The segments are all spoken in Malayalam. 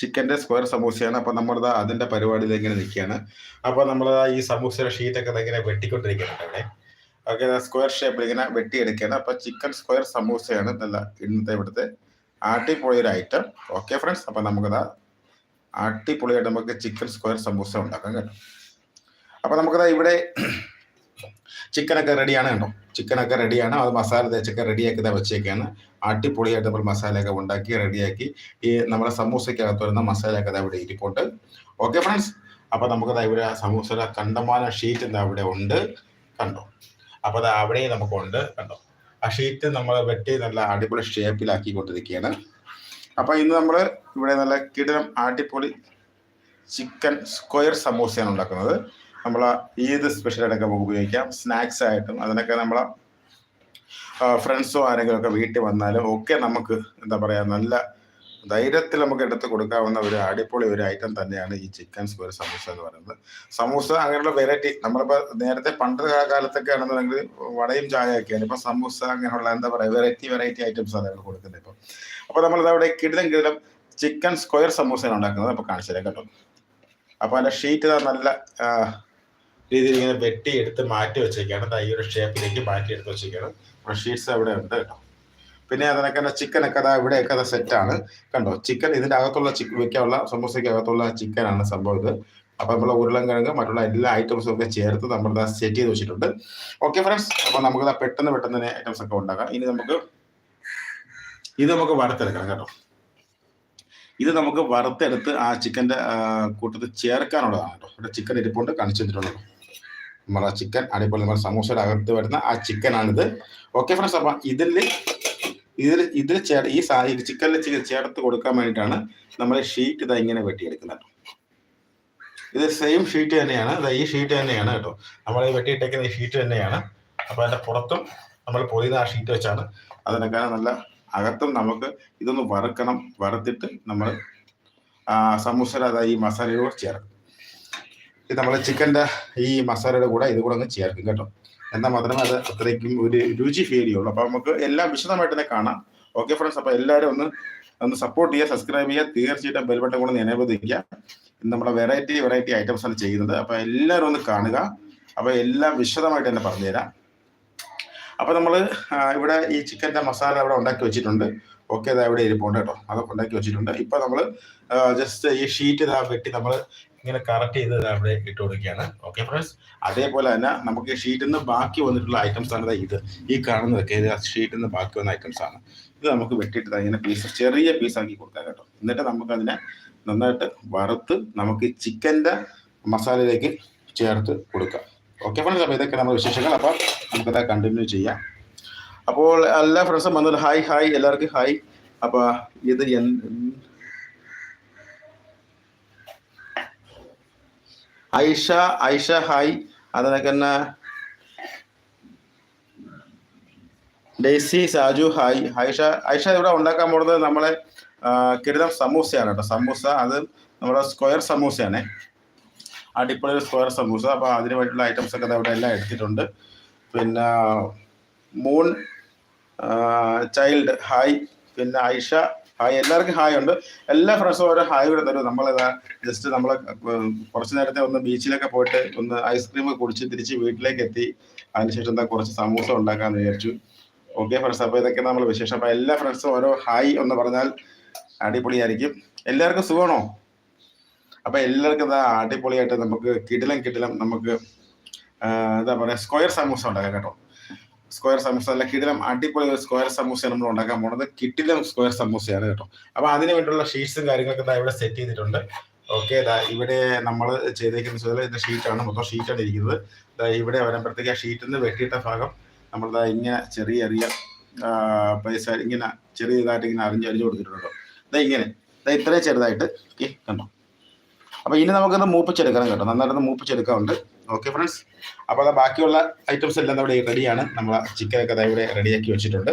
ചിക്കന്റെ സ്ക്വയർ സമൂസയാണ്. അപ്പോൾ നമ്മളിത് അതിന്റെ പരിപാടിയിൽ ഇങ്ങനെ നിൽക്കുകയാണ്. അപ്പോൾ നമ്മൾ ഈ സമൂസയുടെ ഷീറ്റൊക്കെ ഇങ്ങനെ വെട്ടിക്കൊണ്ടിരിക്കുന്നുണ്ട് അവിടെ. ഓക്കെ സ്ക്വയർ ഷേപ്പിൽ ഇങ്ങനെ വെട്ടിയെടുക്കുകയാണ്. അപ്പോൾ ചിക്കൻ സ്ക്വയർ സമൂസയാണ് നല്ല ഇന്നത്തെ ഇവിടുത്തെ ആട്ടിപ്പൊളിയൊരു ഐറ്റം. Okay friends. അപ്പോൾ നമുക്കത് ആട്ടിപ്പൊളിയായിട്ട് നമുക്ക് ചിക്കൻ സ്ക്വയർ സമൂസ ഉണ്ടാക്കാം കേട്ടോ. അപ്പോൾ നമുക്കത് ഇവിടെ ചിക്കനൊക്കെ റെഡിയാണ് കേട്ടോ. ചിക്കനൊക്കെ റെഡിയാണ് അത് മസാല തേച്ചൊക്കെ റെഡിയാക്കി വെച്ചേക്കാണ്. അടിപൊളിയായിട്ട് നമ്മൾ മസാലയൊക്കെ ഉണ്ടാക്കി റെഡിയാക്കി ഈ നമ്മുടെ സമൂസയ്ക്കകത്ത് വരുന്ന മസാലയൊക്കെ അവിടെ ഇരിപ്പുണ്ട്. ഓക്കെ ഫ്രണ്ട്സ് അപ്പോൾ നമുക്കത് ഇവിടെ സമൂസയുടെ കണ്ടമാന ഷീറ്റ് എന്താ ഇവിടെ ഉണ്ട്. കണ്ടോ? അപ്പോൾ അത് അവിടെ നമുക്കുണ്ട്. കണ്ടോ? ആ ഷീറ്റ് നമ്മൾ വെട്ടി നല്ല അടിപൊളി ഷേപ്പിലാക്കി കൊണ്ടിരിക്കുകയാണ് അപ്പോൾ ഇന്ന് നമ്മൾ ഇവിടെ നല്ല കിടിലം അടിപൊളി ചിക്കൻ സ്ക്വയർ സമൂസയാണ് ഉണ്ടാക്കുന്നത്. നമ്മൾ ഈദ് സ്പെഷ്യലായിട്ടൊക്കെ നമുക്ക് ഉപയോഗിക്കാം. സ്നാക്സ് ആയിട്ടും അതിനൊക്കെ നമ്മൾ ഫ്രണ്ട്സോ ആരെങ്കിലും ഒക്കെ വീട്ടിൽ വന്നാലും ഒക്കെ നമുക്ക് എന്താ പറയുക നല്ല ധൈര്യത്തിൽ നമുക്ക് എടുത്ത് കൊടുക്കാവുന്ന ഒരു അടിപൊളി ഒരു ഐറ്റം തന്നെയാണ് ഈ ചിക്കൻ സ്ക്വയർ സമൂസ എന്ന് പറയുന്നത്. സമൂസ അങ്ങനെയുള്ള വെറൈറ്റി നമ്മളിപ്പോൾ നേരത്തെ പണ്ട് കാലത്തൊക്കെ ആണെന്നുണ്ടെങ്കിൽ വടയും ചായയൊക്കെയാണ് ഇപ്പം സമൂസ അങ്ങനെയുള്ള എന്താ പറയുക വെറൈറ്റി വെറൈറ്റി ഐറ്റംസ് ആണ് നമ്മൾ കൊടുക്കുന്നത് ഇപ്പം. അപ്പോൾ നമ്മൾ അവിടെ കിടിലം ചിക്കൻ സ്ക്വയർ സമൂസയാണ് ഉണ്ടാക്കുന്നത്. അപ്പോൾ കാണിച്ചു തരാം കേട്ടോ. അപ്പോൾ അതിന്റെ ഷീറ്റ് നല്ല രീതിയിൽ ഇങ്ങനെ വെട്ടി എടുത്ത് മാറ്റി വെച്ചേക്കാണ്. ഈ ഒരു ഷേപ്പിലേക്ക് മാറ്റി എടുത്ത് വെച്ചേക്കാണ്. നമ്മുടെ ഷീറ്റ്സ് അവിടെ ഉണ്ട് കേട്ടോ. പിന്നെ അതിനൊക്കെ തന്നെ ചിക്കനൊക്കെ അതാ ഇവിടെയൊക്കെ സെറ്റ് ആണ്. കണ്ടോ? ചിക്കൻ ഇതിന്റെ അകത്തുള്ള ചിക്കൻ വെക്കാനുള്ള സമൂസയ്ക്ക് അകത്തുള്ള ചിക്കനാണ് സംഭവം ഇത്. അപ്പോൾ നമ്മൾ ഉരുളൻകിഴങ്ങ് മറ്റുള്ള എല്ലാ ഐറ്റംസും ഒക്കെ ചേർത്ത് നമ്മൾ സെറ്റ് ചെയ്ത് വെച്ചിട്ടുണ്ട്. ഓക്കെ ഫ്രണ്ട്സ് അപ്പോൾ നമുക്ക് പെട്ടെന്ന് പെട്ടെന്ന് തന്നെ ഐറ്റംസ് ഒക്കെ ഉണ്ടാക്കാം. ഇനി നമുക്ക് ഇത് നമുക്ക് വറുത്തെടുക്കണം കേട്ടോ. ഇത് നമുക്ക് വറുത്തെടുത്ത് ആ ചിക്കന്റെ കൂട്ടത്തിൽ ചേർക്കാനുള്ളതാണ് കേട്ടോ. ഇവിടെ ചിക്കൻ ഇരിപ്പുണ്ട് കാണിച്ചു തന്നിട്ടുള്ളത്. നമ്മൾ ആ ചിക്കൻ അതേപോലെ നമ്മുടെ സമൂസയുടെ അകത്ത് വരുന്ന ആ ചിക്കനാണിത് ഓക്കെ ഫ്രണ്ട്സ് അപ്പം ഇതിൽ ഇതിൽ ഇതിൽ ചേ ഈ സാ ചിക്കനിൽ ചേർത്ത് കൊടുക്കാൻ വേണ്ടിയിട്ടാണ് നമ്മൾ ഷീറ്റ് ഇതാ ഇങ്ങനെ വെട്ടിയെടുക്കുന്നത്. ഇത് സെയിം ഷീറ്റ് തന്നെയാണ്. ദാ ഈ ഷീറ്റ് തന്നെയാണ് കേട്ടോ. നമ്മൾ ഈ വെട്ടിയിട്ടേക്കുന്ന ഈ ഷീറ്റ് തന്നെയാണ്. അപ്പോൾ അതിന്റെ പുറത്തും നമ്മൾ പൊതിയുന്ന ആ ഷീറ്റ് വെച്ചാണ്. അതിനൊക്കെ നല്ല അകത്തും നമുക്ക് ഇതൊന്ന് വറുക്കണം വറുത്തിട്ട് നമ്മൾ സമൂസയുടെ അതായത് ഈ മസാലയോട് ചേർക്കും. ഇത് നമ്മൾ ചിക്കന്റെ ഈ മസാലയുടെ കൂടെ ഇത് കൂടെ ഒന്ന് ചേർക്കും കേട്ടോ. എന്നാൽ മാത്രമേ അത് അത്രയ്ക്കും ഒരു രുചി ഫീൽ ചെയ്യുള്ളൂ. അപ്പോൾ നമുക്ക് എല്ലാം വിശദമായിട്ട് തന്നെ കാണാം. ഓക്കെ ഫ്രണ്ട്സ് അപ്പോൾ എല്ലാവരും ഒന്ന് ഒന്ന് സപ്പോർട്ട് ചെയ്യുക സബ്സ്ക്രൈബ് ചെയ്യുക. തീർച്ചയായിട്ടും ബെൽബട്ടൺ കൂടെ ഒന്ന് ഇന്ന് നമ്മുടെ വെറൈറ്റി വെറൈറ്റി ഐറ്റംസ് ആണ് ചെയ്യുന്നത്. അപ്പോൾ എല്ലാവരും ഒന്ന് കാണുക. അപ്പോൾ എല്ലാം വിശദമായിട്ട് തന്നെ പറഞ്ഞുതരാം. അപ്പോൾ നമ്മൾ ഇവിടെ ഈ ചിക്കന്റെ മസാല ഇവിടെ ഉണ്ടാക്കി വെച്ചിട്ടുണ്ട്. ഓക്കെ അത് ഇവിടെ ഇരിപ്പുണ്ട് കേട്ടോ. അതൊക്കെ ഉണ്ടാക്കി വെച്ചിട്ടുണ്ട്. ഇപ്പോൾ നമ്മൾ ജസ്റ്റ് ഈ ഷീറ്റ് ഇതാ വെട്ടി നമ്മൾ ഇങ്ങനെ കറക്റ്റ് ചെയ്ത് അവിടെ ഇട്ട് കൊടുക്കുകയാണ്. ഓക്കെ ഫ്രണ്ട്സ് അതേപോലെ തന്നെ നമുക്ക് ഷീറ്റിൽ നിന്ന് ബാക്കി വന്നിട്ടുള്ള ഐറ്റംസ് ആണ് ഇത്. ഈ കാണുന്നതൊക്കെ ഇത് ഷീറ്റിൽ നിന്ന് ബാക്കി വന്ന ഐറ്റംസ് ആണ്. ഇത് നമുക്ക് വെട്ടിയിട്ട് ഇങ്ങനെ പീസ് ചെറിയ പീസ് ആക്കി കൊടുക്കാം കേട്ടോ. എന്നിട്ട് നമുക്ക് അതിനെ നന്നായിട്ട് വറുത്ത് നമുക്ക് ചിക്കന്റെ മസാലയിലേക്ക് ചേർത്ത് കൊടുക്കാം. ഓക്കെ ഫ്രണ്ട്സ് അപ്പോൾ ഇതൊക്കെ നമ്മുടെ വിശേഷങ്ങൾ. അപ്പോൾ നമുക്കത് കണ്ടിന്യൂ ചെയ്യാം. അപ്പോൾ എല്ലാ ഫ്രണ്ട്സും വന്നത് ഹായ് ഹായ് എല്ലാവർക്കും ഹായ് അപ്പോൾ ഇത് ഐഷ ഐഷ ഹായ്. തന്നെ ഡെയ്സി സാജു ഹായ്. ഐഷ ഐഷ ഇവിടെ ഉണ്ടാക്കാൻ പോകുന്നത് നമ്മളെ കിടിലം സമൂസയാണ് കേട്ടോ. സമൂസ അത് നമ്മുടെ സ്ക്വയർ സമൂസയാണ്. അടിപൊളി സ്ക്വയർ സമൂസ. അപ്പോൾ അതിന് വേണ്ടിയിട്ടുള്ള ഐറ്റംസ് ഒക്കെ അവിടെ എല്ലാം എടുത്തിട്ടുണ്ട്. പിന്നെ മൂൺ ചൈൽഡ് ഹായ്. പിന്നെ ഐഷ ഹായ് എല്ലാവർക്കും ഹായ് ഉണ്ട്. എല്ലാ ഫ്രണ്ട്സും ഓരോ ഹായ് കൂടെ തരും. നമ്മളിതാ ജസ്റ്റ് നമ്മൾ കുറച്ച് നേരത്തെ ഒന്ന് ബീച്ചിലൊക്കെ പോയിട്ട് ഒന്ന് ഐസ്ക്രീം കുടിച്ച് തിരിച്ച് വീട്ടിലേക്ക് എത്തി. അതിനുശേഷം എന്താ കുറച്ച് സമൂസ ഉണ്ടാക്കാന്ന് വിചാരിച്ചു. ഓക്കെ ഫ്രണ്ട്സ് അപ്പോൾ ഇതൊക്കെ നമ്മൾ വിശേഷം. അപ്പോൾ എല്ലാ ഫ്രണ്ട്സും ഓരോ ഹായ് എന്ന് പറഞ്ഞാൽ അടിപൊളിയായിരിക്കും. എല്ലാവർക്കും സുഖമാണോ? അപ്പോൾ എല്ലാവർക്കും എന്താ അടിപൊളിയായിട്ട് നമുക്ക് കിടിലം കിടിലം നമുക്ക് എന്താ പറയുക സ്ക്വയർ സമൂസ ഉണ്ടാക്കാം കേട്ടോ. സ്ക്വയർ സമൂസ അല്ല കിടിലം അടിപൊളി ഒരു സ്ക്വയർ സമൂസ നമ്മൾ ഉണ്ടാക്കാൻ പോകുന്നത് കിട്ടിലം സ്ക്വയർ സമൂസയാണ് കേട്ടോ. അപ്പൊ അതിന് വേണ്ടിയുള്ള ഷീറ്റ്സും കാര്യങ്ങളൊക്കെ ദാ ഇവിടെ സെറ്റ് ചെയ്തിട്ടുണ്ട്. ഓക്കെ ഇവിടെ നമ്മൾ ചെയ്തേക്കുന്ന വെച്ചാൽ ഇതിന്റെ ഷീറ്റാണ് മൊത്തം ഷീറ്റാണ് ഇരിക്കുന്നത്. ദാ ഇവിടെ വരുമ്പോഴത്തേക്ക് ആ ഷീറ്റിൽ നിന്ന് വെട്ടിയിട്ട ഭാഗം നമ്മൾ ദാ ഇങ്ങനെ ചെറിയ ചെറിയ പൈസ ഇങ്ങനെ ചെറിയതായിട്ട് ഇങ്ങനെ അറിഞ്ഞ് അറിഞ്ഞു കൊടുത്തിട്ടുണ്ട് ദാ ഇങ്ങനെ. ദാ ഇത്രയും ചെറുതായിട്ട്. ഓക്കെ കണ്ടോ? അപ്പൊ ഇനി നമുക്കത് മൂപ്പിച്ചെടുക്കണം കേട്ടോ. നന്നായിട്ട് മൂപ്പിച്ചെടുക്കാറുണ്ട് ഓക്കെ ഫ്രണ്ട്സ് അപ്പോൾ അത് ബാക്കിയുള്ള ഐറ്റംസ് എല്ലാം ഇവിടെ റെഡിയാണ് നമ്മൾ ചിക്കൻ ഒക്കെ ഇവിടെ റെഡിയാക്കി വെച്ചിട്ടുണ്ട്.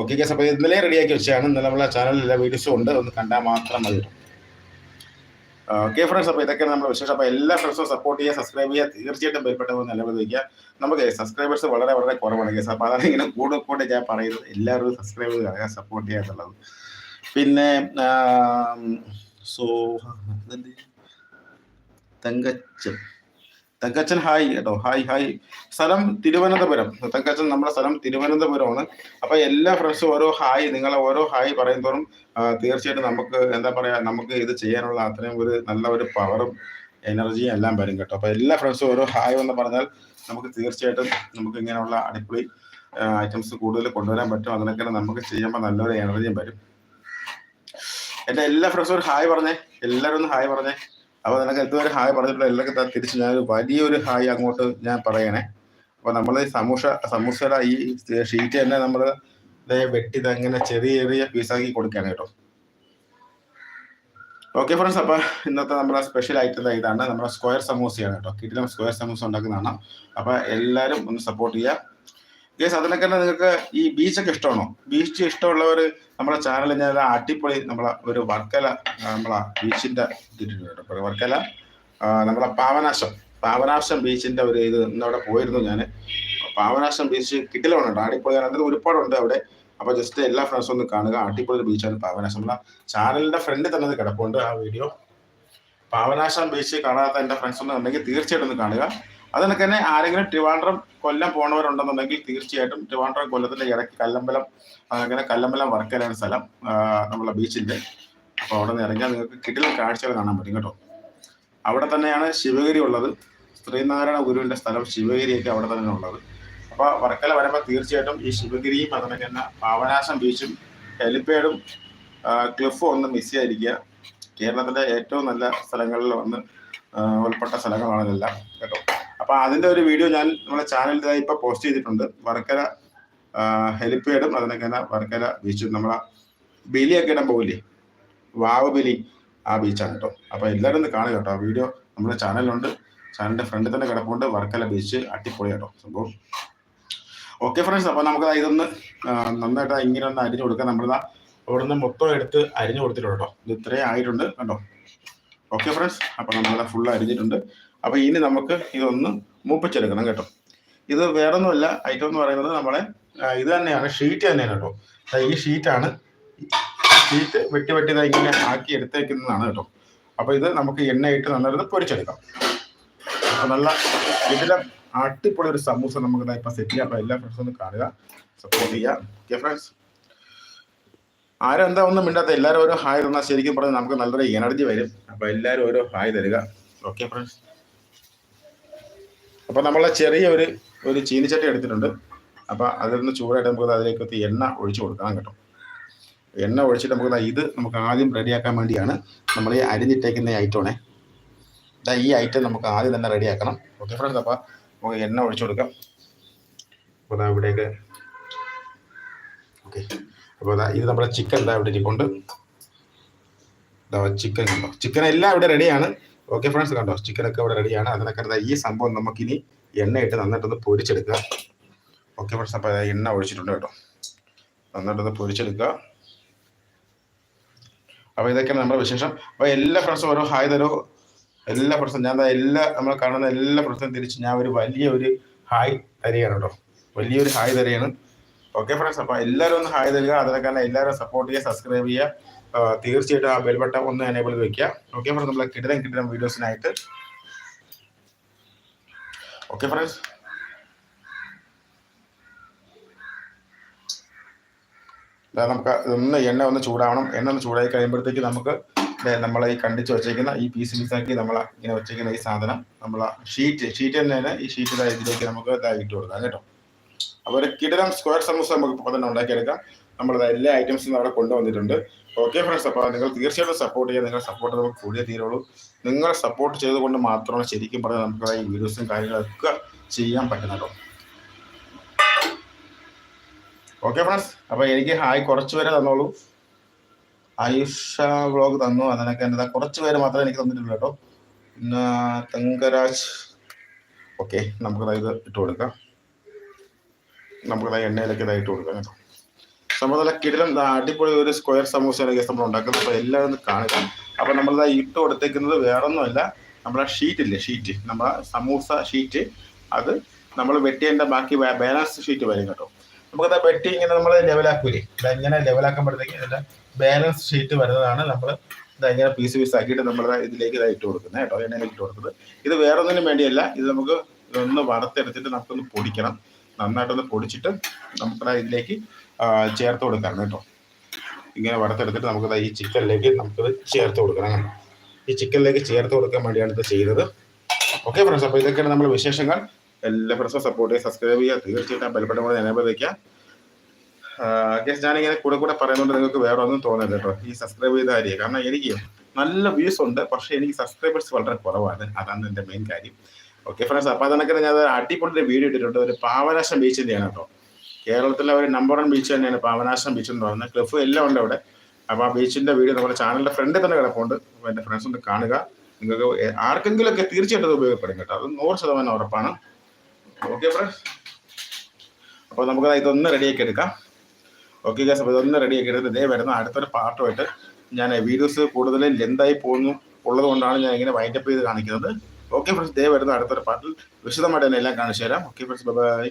ഓക്കെ ഗസ് അപ്പോൾ ഇന്നലെ റെഡിയാക്കി വെച്ചാണ് ഇന്നലെ നമ്മളെ ചാനലിൽ എല്ലാ വീഡിയോസും ഉണ്ട്. ഒന്ന് കണ്ടാൽ മാത്രം മതി ഓക്കെ ഫ്രണ്ട്സ് അപ്പോൾ ഇതൊക്കെ നമ്മുടെ വിശേഷം. അപ്പോൾ എല്ലാ ഫ്രണ്ട്സും സപ്പോർട്ട് ചെയ്യുക സബ്സ്ക്രൈബ് ചെയ്യുക. തീർച്ചയായിട്ടും ബന്ധപ്പെട്ടത് നിലവിൽ വയ്ക്കുക നമുക്ക് സബ്സ്ക്രൈബേഴ്സ് വളരെ വളരെ കുറവാണ് കേസ് അപ്പോൾ അതാണ് ഇങ്ങനെ കൂടെ കൂടെ ഞാൻ പറയുന്നത്. എല്ലാവരും സബ്സ്ക്രൈബ് ചെയ്യുക സപ്പോർട്ട് ചെയ്യുക എന്നുള്ളത്. പിന്നെ സോ തങ്കച്ചൻ. തങ്കച്ചൻ ഹായ്. കേട്ടോ ഹായ് ഹായ്. സ്ഥലം തിരുവനന്തപുരം. തങ്കച്ചൻ നമ്മുടെ സ്ഥലം തിരുവനന്തപുരമാണ്. അപ്പൊ എല്ലാ ഫ്രണ്ട്സും ഓരോ ഹായ് നിങ്ങളെ ഓരോ ഹായ് പറയുന്നതോറും തീർച്ചയായിട്ടും നമുക്ക് എന്താ പറയാ നമുക്ക് ഇത് ചെയ്യാനുള്ള അത്രയും ഒരു നല്ല ഒരു പവറും എനർജിയും എല്ലാം വരും കേട്ടോ. അപ്പൊ എല്ലാ ഫ്രണ്ട്സും ഓരോ ഹായ് എന്ന് പറഞ്ഞാൽ നമുക്ക് തീർച്ചയായിട്ടും നമുക്ക് ഇങ്ങനെയുള്ള അടിപൊളി ഐറ്റംസ് കൂടുതൽ കൊണ്ടുവരാൻ പറ്റും. അതിനൊക്കെ നമുക്ക് ചെയ്യുമ്പോൾ നല്ലൊരു എനർജിയും വരും. എന്റെ എല്ലാ ഫ്രണ്ട്സും ഒരു ഹായ് പറഞ്ഞേ. എല്ലാവരും ഒന്ന് ഹായ് പറഞ്ഞേ. അപ്പൊ നിനക്ക് ഇതുവരെ ഹായ് പറഞ്ഞിട്ടുള്ള എല്ലാവർക്കും ത- തിരിച്ച് ഞാനൊരു വലിയൊരു ഹായ് അങ്ങോട്ട് ഞാൻ പറയണേ. അപ്പൊ നമ്മൾ ഈ സമൂഷ സമൂസയുടെ ഈ ഷീറ്റ് തന്നെ നമ്മൾ വെട്ടി അങ്ങനെ ചെറിയ ചെറിയ പീസാക്കി കൊടുക്കുകയാണ് കേട്ടോ. ഓക്കെ ഫ്രണ്ട്സ് അപ്പൊ ഇന്നത്തെ നമ്മുടെ സ്പെഷ്യൽ ഐറ്റം ഇതാണ്. നമ്മുടെ സ്ക്വയർ സമൂസയാണ് കേട്ടോ. കിട്ടിലും സ്ക്വയർ സമൂസ ഉണ്ടാക്കുന്നതാണ് അപ്പൊ എല്ലാവരും ഒന്ന് സപ്പോർട്ട് ചെയ്യുക. ഗേസ് അതിനൊക്കെ തന്നെ നിങ്ങൾക്ക് ഈ ബീച്ചൊക്കെ ഇഷ്ടമാണോ? ബീച്ച് ഇഷ്ടമുള്ളവർ നമ്മുടെ ചാനലിൽ ഞാൻ അടിപൊളി നമ്മളെ ഒരു വർക്കല നമ്മളെ ബീച്ചിന്റെ ഇതിട്ടുണ്ട് കേട്ടോ. വർക്കല നമ്മളെ പാവനാശം. പാവനാശം ബീച്ചിന്റെ ഒരു ഇത് ഇന്നവിടെ പോയിരുന്നു ഞാൻ പാവനാശം ബീച്ച് കിട്ടിലാണ് കേട്ടോ. അടിപൊളിയാണ്. അതിൽ ഒരുപാടുണ്ട് അവിടെ. അപ്പൊ ജസ്റ്റ് എല്ലാ ഫ്രണ്ട്സും ഒന്ന് കാണുക. അടിപൊളി ബീച്ചാണ് പാവനാശം. നമ്മളെ ചാനലിന്റെ ഫ്രണ്ടിൽ തന്നെ കിടപ്പുണ്ട് ആ വീഡിയോ പാവനാശം ബീച്ച് കാണാത്ത എന്റെ ഫ്രണ്ട്സ് ഒന്നും ഉണ്ടെങ്കിൽ തീർച്ചയായിട്ടും ഒന്ന് കാണുക. അതിനൊക്കെ തന്നെ ആരെങ്കിലും ട്രിവാൻഡ്രം കൊല്ലം പോണവരുണ്ടെന്നുണ്ടെങ്കിൽ തീർച്ചയായിട്ടും ട്രിവാൻഡ്രം കൊല്ലത്തിന്റെ ഇടയ്ക്ക് കല്ലമ്പലം അങ്ങനെ കല്ലമ്പലം വർക്കലാണ് സ്ഥലം നമ്മളെ ബീച്ചിന്റെ. അപ്പൊ അവിടെ നിന്ന് ഇറങ്ങിയാൽ നിങ്ങൾക്ക് കിടിലൻ കാഴ്ചകൾ കാണാൻ പറ്റും കേട്ടോ. അവിടെ തന്നെയാണ് ശിവഗിരി ഉള്ളത്. ശ്രീനാരായണ ഗുരുവിന്റെ സ്ഥലം ശിവഗിരിയൊക്കെ അവിടെ തന്നെ ഉള്ളത്. അപ്പൊ വർക്കല വരുമ്പോൾ തീർച്ചയായിട്ടും ഈ ശിവഗിരിയും അതിനൊക്കെ തന്നെ പാവനാശം ബീച്ചും ഹെലിപ്പേഡും ക്ലിഫും ഒന്നും മിസ് ചെയ്യാതിരിക്കുക. കേരളത്തിലെ ഏറ്റവും നല്ല സ്ഥലങ്ങളിൽ വന്ന് ആ, ഉൾപ്പെട്ട സ്ഥലങ്ങളാണ് ഇതെല്ലാം കേട്ടോ. അപ്പൊ അതിന്റെ ഒരു വീഡിയോ ഞാൻ നമ്മുടെ ചാനലിൽ ഇപ്പൊ പോസ്റ്റ് ചെയ്തിട്ടുണ്ട്. വർക്കര ഹെലിപ്പേഡും അതിനൊക്കെ വർക്കര ബീച്ച് നമ്മളെ ബലിയൊക്കെ ഇടാൻ പോകില്ലേ വാവ് ബലി ആ ബീച്ചാണ് കേട്ടോ അപ്പൊ എല്ലാവരും ഒന്ന് കാണുക കേട്ടോ ആ വീഡിയോ നമ്മുടെ ചാനലിലുണ്ട് ചാനലിന്റെ ഫ്രണ്ടിൽ തന്നെ കിടപ്പുണ്ട്. വർക്കല ബീച്ച് അടിപൊളി കേട്ടോ സംഭവം. ഓക്കെ ഫ്രണ്ട്സ് അപ്പൊ നമുക്ക് ഇതൊന്ന് നന്നായിട്ട് ഇങ്ങനെ ഒന്ന് അരിഞ്ഞു കൊടുക്കാം. നമ്മളിതാ അവിടുന്ന് മൊത്തം എടുത്ത് അരിഞ്ഞു കൊടുത്തിട്ടുണ്ട് കേട്ടോ ഇത് ഇത്രയും ആയിട്ടുണ്ട് കണ്ടോ? ഓക്കെ ഫ്രണ്ട്സ് അപ്പൊ നമ്മളിതാ ഫുൾ അരിഞ്ഞിട്ടുണ്ട്. അപ്പൊ ഇനി നമുക്ക് ഇതൊന്ന് മൂപ്പിച്ചെടുക്കണം കേട്ടോ. ഇത് വേറൊന്നുമല്ല ഐറ്റം എന്ന് പറയുന്നത് നമ്മളെ ഇത് തന്നെയാണ് ഷീറ്റ് തന്നെയാണ് കേട്ടോ. ഈ ഷീറ്റാണ് ഷീറ്റ് വെട്ടി വെട്ടി ഇങ്ങനെ ആക്കി എടുത്തേക്കുന്നതാണ് കേട്ടോ. അപ്പൊ ഇത് നമുക്ക് എണ്ണയിട്ട് നന്നായിട്ട് പൊരിച്ചെടുക്കാം. അപ്പൊ നല്ല ഇതിലെ അടിപൊളി ഒരു സമൂസ നമുക്ക് ഇപ്പൊ സെറ്റ് ചെയ്യാം. അപ്പൊ എല്ലാ ഫ്രണ്ട്സും ഒന്ന് കാണുക. സപ്പോർട്ട് ചെയ്യാം. ഓക്കെ ഫ്രണ്ട്സ് ആരും എന്താ ഒന്നും മിണ്ടാത്ത എല്ലാവരും ഓരോ ഹായ് തന്നാൽ ശരിക്കും പറഞ്ഞാൽ നമുക്ക് നല്ലൊരു എനർജി വരും. അപ്പൊ എല്ലാവരും ഓരോ ഹായ് തരിക. ഓക്കെ ഫ്രണ്ട്സ് അപ്പൊ നമ്മൾ ചെറിയ ഒരു ഒരു ചീനിച്ചട്ടി എടുത്തിട്ടുണ്ട്. അപ്പോൾ അതിൽ നിന്ന് ചൂടായിട്ട് നമുക്ക് അതിലേക്ക് എണ്ണ ഒഴിച്ചു കൊടുക്കണം കേട്ടോ. എണ്ണ ഒഴിച്ചിട്ട് നമുക്ക് ഇത് നമുക്ക് ആദ്യം റെഡിയാക്കാൻ വേണ്ടിയാണ് നമ്മൾ ഈ അരിഞ്ഞിട്ടേക്കുന്ന ഐറ്റമാണേ ദാ ഈ ഐറ്റം നമുക്ക് ആദ്യം തന്നെ റെഡിയാക്കണം. ഓക്കെ ഫ്രണ്ട്സ് അപ്പോൾ നമുക്ക് എണ്ണ ഒഴിച്ചു കൊടുക്കാം. അപ്പോൾ ദാ ഇവിടേക്ക് ഓക്കെ. അപ്പോൾ ദാ ഇത് നമ്മുടെ ചിക്കൻ ഇതാ ഇവിടെ ഇരിപ്പുണ്ട്. ദാ ചിക്കൻ ചിക്കൻ എല്ലാം ഇവിടെ റെഡിയാണ്. ഓക്കെ ഫ്രണ്ട്സ് കണ്ടോ? ചിക്കൻ ഒക്കെ ഇവിടെ റെഡിയാണ് അതിനൊക്കെ ഈ സംഭവം നമുക്കിനി എണ്ണയിട്ട് നന്നായിട്ടൊന്ന് പൊരിച്ചെടുക്കുക ഓക്കെ ഫ്രണ്ട്സ് അപ്പോൾ എണ്ണ ഒഴിച്ചിട്ടുണ്ട് കേട്ടോ. നന്നായിട്ടൊന്ന് പൊരിച്ചെടുക്കുക അപ്പോൾ ഇതൊക്കെയാണ് നമ്മുടെ വിശേഷം. അപ്പോൾ എല്ലാ ഫ്രണ്ട്സും ഓരോ ഹായ് തരോ. എല്ലാ ഫ്രണ്ട്സും ഞാൻ എല്ലാ നമ്മൾ കാണുന്ന എല്ലാ ഫ്രണ്ട്സും തിരിച്ച് ഞാൻ ഒരു വലിയ ഒരു ഹായ് തരികയാണ് കേട്ടോ. വലിയൊരു ഹായ് തരികയാണ്. ഓക്കെ ഫ്രണ്ട്സ് അപ്പോൾ എല്ലാവരും ഒന്ന് ഹായ് തരിക. അതിനൊക്കെ എല്ലാവരും സപ്പോർട്ട് ചെയ്യുക സബ്സ്ക്രൈബ് ചെയ്യുക. തീർച്ചയായിട്ടും ആ ബെൽ ബട്ടൺ ഒന്ന് എനേബിൾ ചെയ്ത് വെക്കുക. ഓക്കെ ഫ്രണ്ട്സ് നമ്മളെ കിടിലം കിടിലം വീഡിയോസിനായിട്ട് ഓക്കെ ഫ്രണ്ട്സ് നമുക്ക് ഒന്ന് എണ്ണ ഒന്ന് ചൂടാവണം. എണ്ണ ഒന്ന് ചൂടായി കഴിയുമ്പോഴത്തേക്ക് നമുക്ക് നമ്മളെ ഈ കണ്ടിച്ച് വെച്ചേക്കുന്ന ഈ പീസ് പീസാക്കി നമ്മൾ ഇങ്ങനെ വെച്ചേക്കുന്ന ഈ സാധനം നമ്മൾ ഷീറ്റ് ഷീറ്റ് തന്നെയാണ്. ഈ ഷീറ്റ് ഇതിലേക്ക് നമുക്ക് ഇതായിട്ട് കൊടുക്കാം കേട്ടോ. അപ്പോൾ ഒരു കിടിലം സ്ക്വയർ സമൂസ നമുക്ക് ഇപ്പോൾ തന്നെ ഉണ്ടാക്കിയെടുക്കാം. നമ്മൾ എല്ലാ ഐറ്റംസും അവിടെ കൊണ്ടുവന്നിട്ടുണ്ട്. ഓക്കെ ഫ്രണ്ട്സ് അപ്പോൾ നിങ്ങൾ തീർച്ചയായിട്ടും സപ്പോർട്ട് ചെയ്യുക നിങ്ങൾ സപ്പോർട്ട് നമുക്ക് കൂടിയേ തീരുള്ളൂ. നിങ്ങൾ സപ്പോർട്ട് ചെയ്തുകൊണ്ട് മാത്രമാണ് ശരിക്കും പറഞ്ഞാൽ നമുക്ക് ഈ വീഡിയോസും കാര്യങ്ങളൊക്കെ ചെയ്യാൻ പറ്റുന്നത് ഓക്കെ ഫ്രണ്ട്സ് അപ്പോൾ എനിക്ക് ഹായ് കുറച്ച് പേരെ തന്നോളൂ. ആയുഷ വ്ളോഗ് തന്നു അതിനൊക്കെ എന്റെ കുറച്ച് പേര് മാത്രമേ എനിക്ക് തന്നിട്ടുള്ളൂ കേട്ടോ. പിന്നെ തങ്കരാജ്. ഓക്കെ നമുക്കത് ഇത് ഇട്ട് കൊടുക്കാം. നമുക്കതായി എണ്ണയിലേക്ക് ഇതായിട്ട് കൊടുക്കാം കേട്ടോ. നല്ല കിടിലം അടിപൊളി ഒരു സ്ക്വയർ സമൂസയാണ് കേസ് നമ്മൾ ഉണ്ടാക്കുന്നത്. അപ്പോൾ എല്ലാവരും ഒന്ന് കാണുക. അപ്പോൾ നമ്മളിത് ഇട്ട് കൊടുത്തേക്കുന്നത് വേറൊന്നുമല്ല നമ്മളെ ഷീറ്റ് ഇല്ലേ ഷീറ്റ് നമ്മളെ സമൂസ ഷീറ്റ് അത് നമ്മൾ വെട്ടിയതിന്റെ ബാക്കി ബാലൻസ് ഷീറ്റ് വരും കേട്ടോ. നമുക്കത് വെട്ടി ഇങ്ങനെ നമ്മൾ ലെവലാക്കൂലേ ഇത് ഇങ്ങനെ ലെവലാക്കുമ്പോഴത്തേക്ക് ഇതിന്റെ ബാലൻസ് ഷീറ്റ് വരുന്നതാണ് നമ്മൾ ഇതാ ഇങ്ങനെ പീസ് പീസ് ആക്കിയിട്ട് നമ്മൾ ഇതിലേക്ക് ഇതാ ഇട്ട് കൊടുക്കുന്നത് കേട്ടോ എണ്ണയിലേക്ക് ഇട്ട് കൊടുക്കുന്നത്. ഇത് വേറെ ഒന്നിനും വേണ്ടിയല്ല ഇത് നമുക്ക് ഒന്ന് വറുത്തെടുത്തിട്ട് നമുക്കൊന്ന് പൊടിക്കണം. നന്നായിട്ടൊന്ന് പൊടിച്ചിട്ട് നമുക്കത് ഇതിലേക്ക് ചേർത്ത് കൊടുക്കണം കേട്ടോ. ഇങ്ങനെ വറുത്തെടുത്തിട്ട് നമുക്കത് ഈ ചിക്കനിലേക്ക് നമുക്കത് ചേർത്ത് കൊടുക്കണം. ഈ ചിക്കനിലേക്ക് ചേർത്ത് കൊടുക്കാൻ വേണ്ടിയാണ് ഇത് ചെയ്തത്. ഓക്കെ ഫ്രണ്ട്സ് അപ്പോൾ ഇതൊക്കെയാണ് നമ്മുടെ വിശേഷങ്ങൾ. എല്ലാ ഫ്രണ്ട്സും സപ്പോർട്ട് ചെയ്യുക സബ്സ്ക്രൈബ് ചെയ്യുക തീർച്ചയായിട്ടും ബലപ്പെട്ട കൂടെ നിലവിൽ വയ്ക്കുക ഗസ് ഞാനിങ്ങനെ കൂടെ കൂടെ പറയുന്നുണ്ട് നിങ്ങൾക്ക് വേറെ ഒന്നും തോന്നരുത് കേട്ടോ. ഈ സബ്സ്ക്രൈബ് ചെയ്ത കാര്യം. കാരണം എനിക്ക് നല്ല വ്യൂസ് ഉണ്ട് പക്ഷേ എനിക്ക് സബ്സ്ക്രൈബേഴ്സ് വളരെ കുറവാണ്. അതാണ് എന്റെ മെയിൻ കാര്യം. ഓക്കെ ഫ്രണ്ട്സ് അപ്പോൾ അതൊക്കെ ഞാൻ അടിപൊളി ഒരു വീഡിയോ ഇട്ടിട്ടുണ്ട്. ഒരു പാവനാശം ബീച്ച് തന്നെയാണ് കേട്ടോ. കേരളത്തിലെ ഒരു നമ്പർ വൺ ബീച്ച് തന്നെയാണ് പാവനാശം ബീച്ച് എന്ന് പറയുന്നത്. ക്ലിഫ് എല്ലാം ഉണ്ട് അവിടെ. അപ്പോൾ ആ ബീച്ചിന്റെ വീഡിയോ നമ്മുടെ ചാനലിന്റെ ഫ്രണ്ടിൽ തന്നെ കിടപ്പുണ്ട്. അപ്പോൾ എന്റെ ഫ്രണ്ട്സ് ഒന്ന് കാണുക. നിങ്ങൾക്ക് ആർക്കെങ്കിലും ഒക്കെ തീർച്ചയായിട്ടും അത് ഉപയോഗപ്പെടും കേട്ടോ. അത് നൂറ് ശതമാനം ഉറപ്പാണ്. ഓക്കെ ഫ്രണ്ട്സ് അപ്പോൾ നമുക്ക് ഇതൊന്ന് റെഡിയാക്കി എടുക്കാം. ഓക്കെ ഗസ് അപ്പോൾ ഇതൊന്ന് റെഡിയാക്കി എടുത്ത് ഇതേ വരുന്ന അടുത്തൊരു പാർട്ടുമായിട്ട് ഞാൻ വീഡിയോസ് കൂടുതലും ലെന്തായി പോകുന്നു. ഉള്ളത് കൊണ്ടാണ് ഞാൻ ഇങ്ങനെ വൈൻഡപ്പ് ചെയ്ത് കാണിക്കുന്നത്. ഓക്കെ ഫ്രണ്ട്സ് ദേ വരുന്ന അടുത്തൊരു പാട്ടിൽ വിശദമായിട്ട് തന്നെ എല്ലാം കാണിച്ചു തരാം ഓക്കെ ഫ്രണ്ട്സ് ബൈ